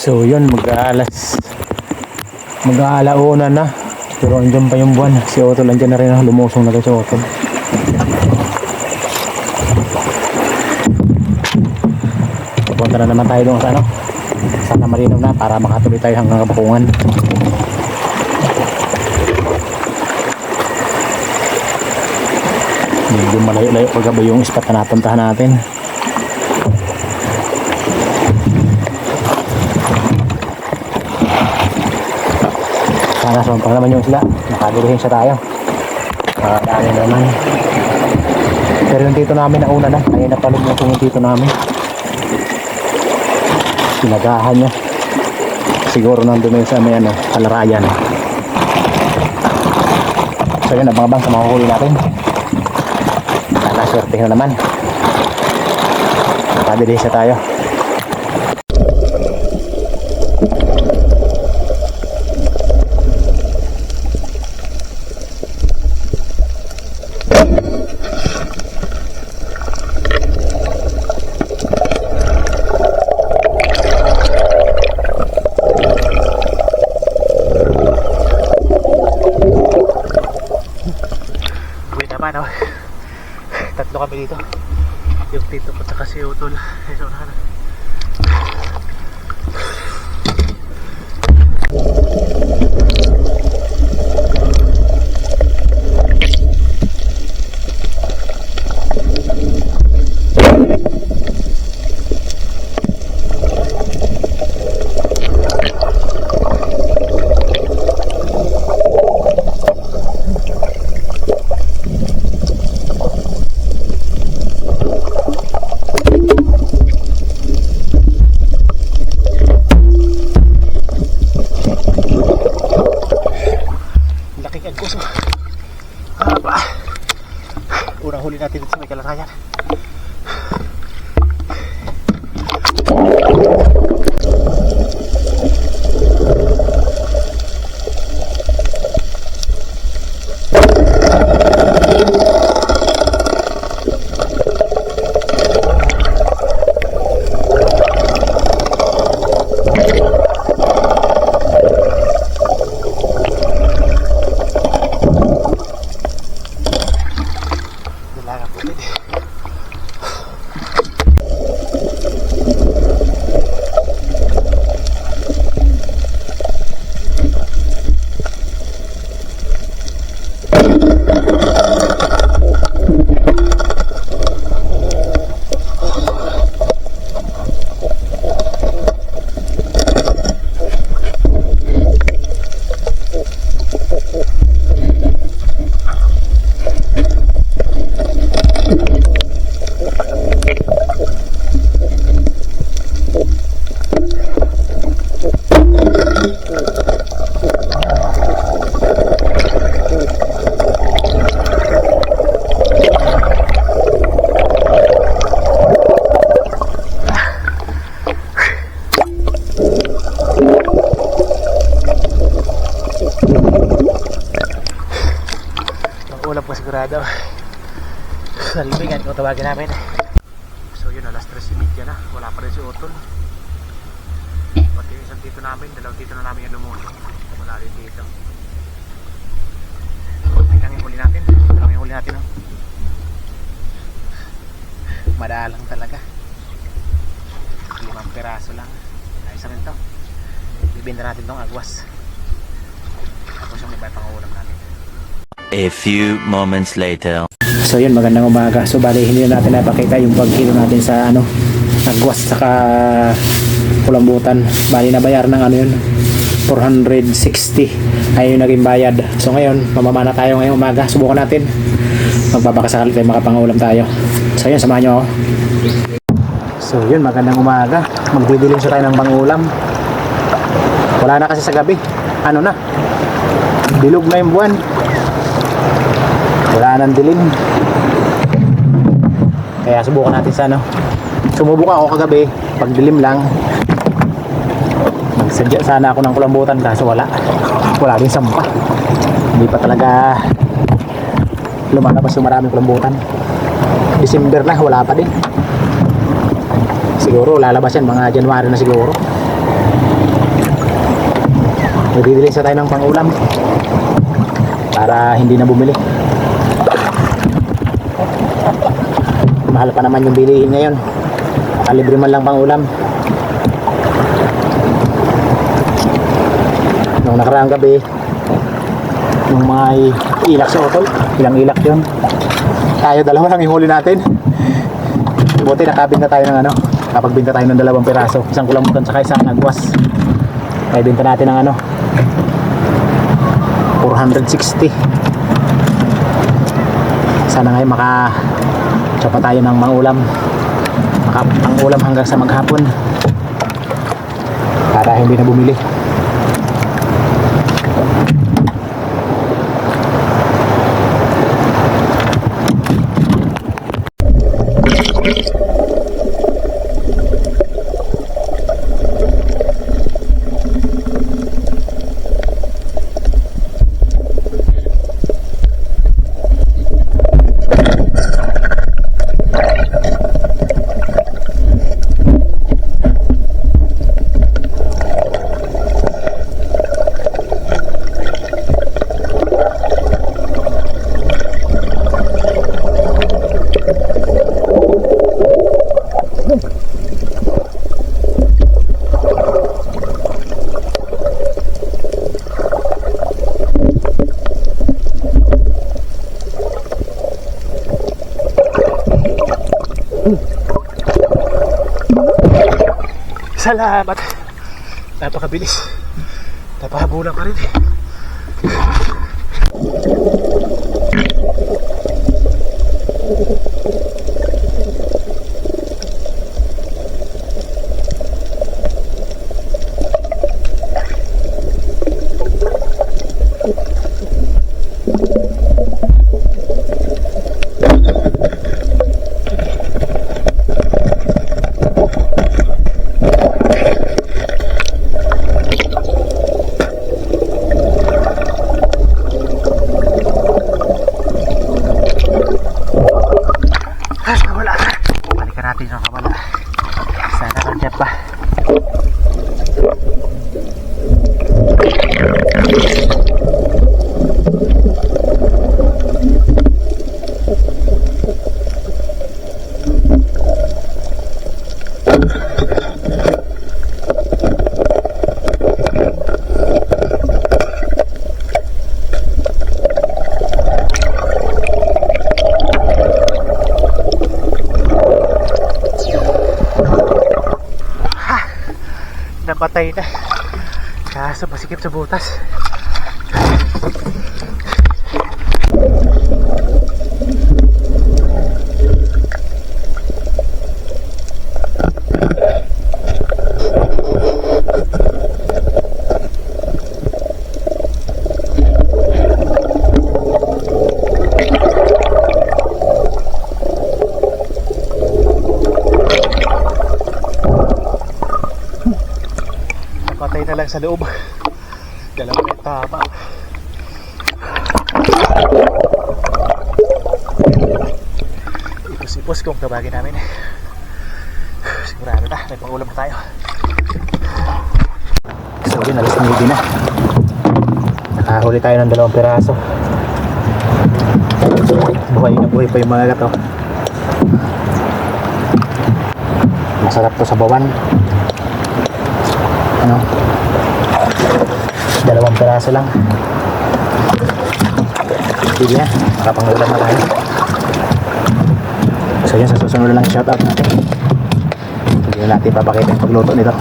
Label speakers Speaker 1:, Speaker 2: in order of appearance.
Speaker 1: So yun, mag-aalas mag-aalauna na pero andyan pa yung buwan. Si Otto andyan na rin ah, lumusong na rin si Otto. Pupunta na naman tayo doon sa ano sana malinaw na para makatuloy tayo hanggang kabakungan. Medyo malayo-layo pagkaba yung spot na napuntahan natin sana sumpang naman yung sila? Nakadulihin siya tayo. Uh, dami naman. Pero yung tito namin nauna na. Ayun na palumutong yung tito namin. Sinagahan niya. Siguro nandun sa may ano kalarayan so yun abang-abang sa mahuhuli natin. Sana swerte na naman. Nakadili siya tayo Oh. Tatlo kami dito. Yung tito ko tsaka si Utol. So, na. Laking tawagin namin. So yun, alas 3.30 na. Wala pa rin si Otol. Pati yung isang tito namin, dalawang tito na namin yung lumusong. Wala rin dito. Ito lang yung huli natin. Ito lang yung huli natin. Oh. Madalang talaga. Limang piraso lang. Ayos rin to. Bibinda natin tong agwas. Tapos yung iba pang ulam natin.
Speaker 2: A few moments later.
Speaker 1: So yun, magandang umaga. So bali hindi na natin napakita yung pagkilo natin sa ano, agwas saka kulambutan. Bali na bayar ng ano yun, 460 ay yung naging bayad. So ngayon, mamamana tayo ngayong umaga. Subukan natin. Magbabakasakali tayo makapangulam tayo. So yun, samahan nyo ako. So yun, magandang umaga. Magdidilim siya tayo ng pangulam. Wala na kasi sa gabi. Ano na? Bilog na yung buwan. Wala nang dilim. Kaya subukan natin sa ano. Sumubok ako kagabi, pag dilim lang. Nagsadya sana ako ng kulambutan kaso wala. Wala din sampa. Hindi pa talaga lumalabas yung maraming kulambutan. December na, wala pa din. Siguro lalabas yan mga January na siguro. Nagdidilin sa tayo ng pangulam. Para hindi na bumili. Mahal pa naman yung bilihin ngayon. Nakalibre man lang pangulam. Nung nakaraang gabi, yung mga ilak sa otol, ilang ilak yun. Tayo dalawa lang yung huli natin. Buti nakabinta tayo ng ano, kapagbinta tayo ng dalawang piraso. Isang kulamutan saka isang agwas. Kaya binta natin ng ano, 460. Sana ngayon maka tsapa tayo ng maulam. Ang ulam hanggang sa maghapon. Para hindi na bumili. Salamat. Napakabilis. Napahabulan ka rin eh. Ah, kawala. Balikan natin yung kawala. Sana nandiyan pa. Namatay na. Kaso masikip sa butas. Napatay na lang sa loob. Dalawa na tama. Ipos-ipos kung tawagin namin. Sigurado na, may pangulam na tayo. So yun, alas 9 na. Nakahuli tayo ng dalawang piraso. Buhay na buhay pa yung mga gato. Masarap to sa bawan ano? Dalawang peraso lang. Sige na makapangulam na tayo. So yun sa susunod lang shoutout natin. Hindi na natin papakita yung pagluto nito